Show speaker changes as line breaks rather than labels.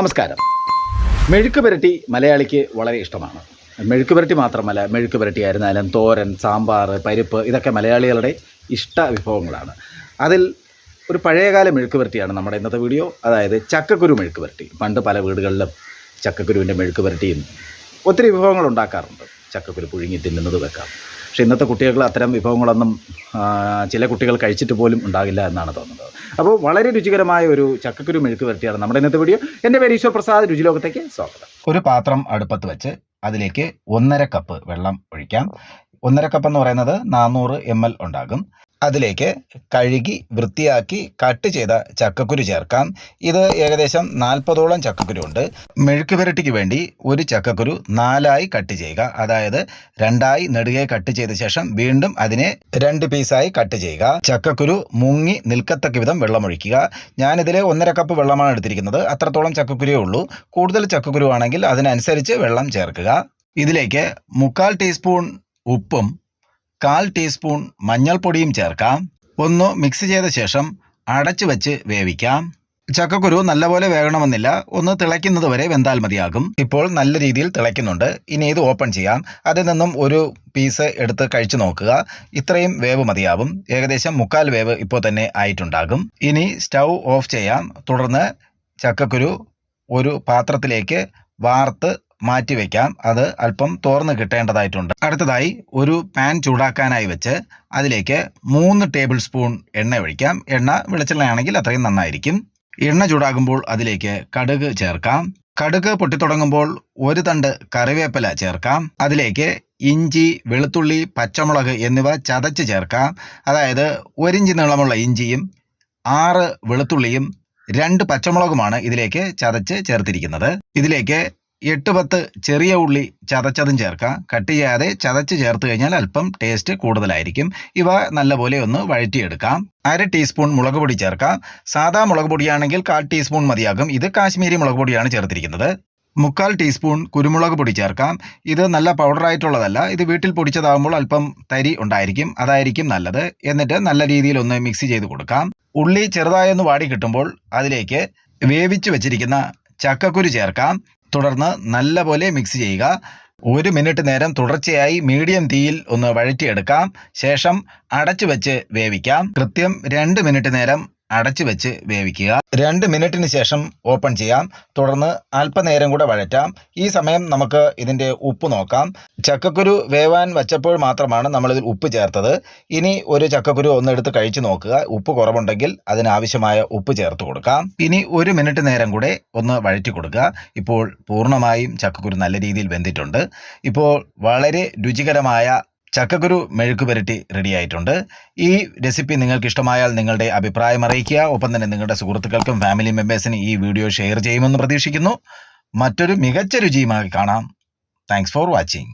നമസ്കാരം. മെഴുക്ക് പുരട്ടി മലയാളിക്ക് വളരെ ഇഷ്ടമാണ്. മെഴുക്ക് പുരട്ടി മാത്രമല്ല മെഴുക്ക് പുരട്ടി ആയിരുന്നാലും തോരൻ സാമ്പാർ പരിപ്പ് ഇതൊക്കെ മലയാളികളുടെ ഇഷ്ട വിഭവങ്ങളാണ്. അതിൽ ഒരു പഴയകാല മെഴുക്ക് പുരട്ടിയാണ് നമ്മുടെ ഇന്നത്തെ വീഡിയോ. അതായത് ചക്കക്കുരു മെഴുക്ക് പുരട്ടി. പണ്ട് പല വീടുകളിലും ചക്കക്കുരുവിന്റെ മെഴുക്ക് പുരട്ടിയും ഒത്തിരി വിഭവങ്ങൾ ഉണ്ടാക്കാറുണ്ട്. ചക്കക്കുരു പുഴുങ്ങി തിന്നുന്നത് വെക്കാം. പക്ഷേ ഇന്നത്തെ കുട്ടികൾ അത്തരം വിഭവങ്ങളൊന്നും ചില കുട്ടികൾ കഴിച്ചിട്ട് പോലും ഉണ്ടാകില്ല എന്നാണ് തോന്നുന്നത്. അപ്പോൾ വളരെ രുചികരമായ ഒരു ചക്കക്കുരു മെഴുക്ക് വരട്ടിയാണ് നമ്മുടെ ഇന്നത്തെ വീഡിയോ. എന്റെ പേര് ഈശ്വർ പ്രസാദ് രുചിലോകത്തേക്ക് സ്വാഗതം. ഒരു പാത്രം അടുപ്പത്ത് വെച്ച് അതിലേക്ക് ഒന്നര കപ്പ് വെള്ളം ഒഴിക്കാം. ഒന്നര കപ്പ് എന്ന് പറയുന്നത് നാനൂറ് എം എൽ ഉണ്ടാകും. അതിലേക്ക് കഴുകി വൃത്തിയാക്കി കട്ട് ചെയ്ത ചക്കക്കുരു ചേർക്കാം. ഇത് ഏകദേശം നാൽപ്പതോളം ചക്കക്കുരു ഉണ്ട്. മെഴുക്ക് പുരട്ടിക്ക് വേണ്ടി ഒരു ചക്കക്കുരു നാലായി കട്ട് ചെയ്യുക. അതായത് രണ്ടായി നെടുകെ കട്ട് ചെയ്ത ശേഷം വീണ്ടും അതിനെ രണ്ട് പീസായി കട്ട് ചെയ്യുക. ചക്കക്കുരു മുങ്ങി നിൽക്കത്തക്ക വിധം വെള്ളമൊഴിക്കുക. ഞാനിതിൽ ഒന്നര കപ്പ് വെള്ളമാണ് എടുത്തിരിക്കുന്നത്. അത്രത്തോളം ചക്കക്കുരുവേ ഉള്ളൂ. കൂടുതൽ ചക്കക്കുരു ആണെങ്കിൽ അതിനനുസരിച്ച് വെള്ളം ചേർക്കുക. ഇതിലേക്ക് മുക്കാൽ ടീസ്പൂൺ ഉപ്പും കാൽ ടീസ്പൂൺ മഞ്ഞൾപ്പൊടിയും ചേർക്കാം. ഒന്ന് മിക്സ് ചെയ്ത ശേഷം അടച്ചു വെച്ച് വേവിക്കാം. ചക്കക്കുരു നല്ലപോലെ വേകണമെന്നില്ല. ഒന്ന് തിളയ്ക്കുന്നത് വരെ വെന്താൽ മതിയാകും. ഇപ്പോൾ നല്ല രീതിയിൽ തിളയ്ക്കുന്നുണ്ട്. ഇനി ഇത് ഓപ്പൺ ചെയ്യാം. അതിൽ നിന്നും ഒരു പീസ് എടുത്ത് കഴിച്ചു നോക്കുക. ഇത്രയും വേവ് മതിയാകും ഏകദേശം മുക്കാൽ വേവ് ഇപ്പോൾ തന്നെ ആയിട്ടുണ്ടാകും. ഇനി സ്റ്റൗ ഓഫ് ചെയ്യാം. തുടർന്ന് ചക്കക്കുരു ഒരു പാത്രത്തിലേക്ക് വാർത്ത് മാറ്റി വയ്ക്കാം അത് അല്പം തോർന്ന് കിട്ടേണ്ടതായിട്ടുണ്ട്. അടുത്തതായി ഒരു പാൻ ചൂടാക്കാനായി വെച്ച് അതിലേക്ക് മൂന്ന് ടേബിൾ സ്പൂൺ എണ്ണ ഒഴിക്കാം. എണ്ണ വെളിച്ചെണ്ണയാണെങ്കിൽ അത്രയും നന്നായിരിക്കും. എണ്ണ ചൂടാകുമ്പോൾ അതിലേക്ക് കടുക് ചേർക്കാം. കടുക് പൊട്ടിത്തുടങ്ങുമ്പോൾ ഒരു തണ്ട് കറിവേപ്പില ചേർക്കാം. അതിലേക്ക് ഇഞ്ചി വെളുത്തുള്ളി പച്ചമുളക് എന്നിവ ചതച്ച് ചേർക്കാം. അതായത് ഒരിഞ്ച് നീളമുള്ള ഇഞ്ചിയും ആറ് വെളുത്തുള്ളിയും രണ്ട് പച്ചമുളകുമാണ് ഇതിലേക്ക് ചതച്ച് ചേർത്തിരിക്കുന്നത്. ഇതിലേക്ക് എട്ട് പത്ത് ചെറിയ ഉള്ളി ചതച്ചതും ചേർക്കാം കട്ട് ചെയ്യാതെ ചതച്ച് ചേർത്ത് കഴിഞ്ഞാൽ അല്പം ടേസ്റ്റ് കൂടുതലായിരിക്കും. ഇവ നല്ലപോലെ ഒന്ന് വഴറ്റിയെടുക്കാം. അര ടീസ്പൂൺ മുളക് പൊടി ചേർക്കാം സാധാ മുളക് പൊടിയാണെങ്കിൽ കാൽ ടീസ്പൂൺ മതിയാകും. ഇത് കാശ്മീരി മുളക് പൊടിയാണ് ചേർത്തിരിക്കുന്നത്. മുക്കാൽ ടീസ്പൂൺ കുരുമുളക് പൊടി ചേർക്കാം. ഇത് നല്ല പൗഡറായിട്ടുള്ളതല്ല ഇത് വീട്ടിൽ പൊടിച്ചതാകുമ്പോൾ അല്പം തരി ഉണ്ടായിരിക്കും. അതായിരിക്കും നല്ലത്. എന്നിട്ട് നല്ല രീതിയിൽ ഒന്ന് മിക്സ് ചെയ്ത് കൊടുക്കാം. ഉള്ളി ചെറുതായൊന്ന് വാടി കിട്ടുമ്പോൾ അതിലേക്ക് വേവിച്ച് വെച്ചിരിക്കുന്ന ചക്കക്കുരു ചേർക്കാം. തുടർന്ന് നല്ലപോലെ മിക്സ് ചെയ്യുക. ഒരു മിനിറ്റ് നേരം തുടർച്ചയായി മീഡിയം തീയിൽ ഒന്ന് വഴറ്റിയെടുക്കാം. ശേഷം അടച്ചു വെച്ച് വേവിക്കാം. കൃത്യം രണ്ട് മിനിറ്റ് നേരം അടച്ചു വെച്ച് വേവിക്കുക. രണ്ട് മിനിറ്റിന് ശേഷം ഓപ്പൺ ചെയ്യാം. തുടർന്ന് അല്പനേരം കൂടെ വഴറ്റാം. ഈ സമയം നമുക്ക് ഇതിന്റെ ഉപ്പ് നോക്കാം. ചക്കക്കുരു വേവാൻ വച്ചപ്പോൾ മാത്രമാണ് നമ്മളിതിൽ ഉപ്പ് ചേർത്തത്. ഇനി ഒരു ചക്കക്കുരു ഒന്നെടുത്ത് കഴിച്ചു നോക്കുക. ഉപ്പ് കുറവുണ്ടെങ്കിൽ അതിനാവശ്യമായ ഉപ്പ് ചേർത്ത് കൊടുക്കാം. ഇനി ഒരു മിനിറ്റ് നേരം കൂടെ ഒന്ന് വഴറ്റി കൊടുക്കുക. ഇപ്പോൾ പൂർണമായും ചക്കക്കുരു നല്ല രീതിയിൽ വെന്തിട്ടുണ്ട്. ഇപ്പോൾ വളരെ രുചികരമായ ചക്കക്കുരു മെഴുക്ക് പുരട്ടി റെഡി ആയിട്ടുണ്ട്. ഈ റെസിപ്പി നിങ്ങൾക്ക് ഇഷ്ടമായാൽ നിങ്ങളുടെ അഭിപ്രായം അറിയിക്കുക. ഒപ്പം തന്നെ നിങ്ങളുടെ സുഹൃത്തുക്കൾക്കും ഫാമിലി മെമ്പേഴ്സിനും ഈ വീഡിയോ ഷെയർ ചെയ്യുമെന്ന് പ്രതീക്ഷിക്കുന്നു. മറ്റൊരു മികച്ച രുചിയുമായി കാണാം. Thanks for watching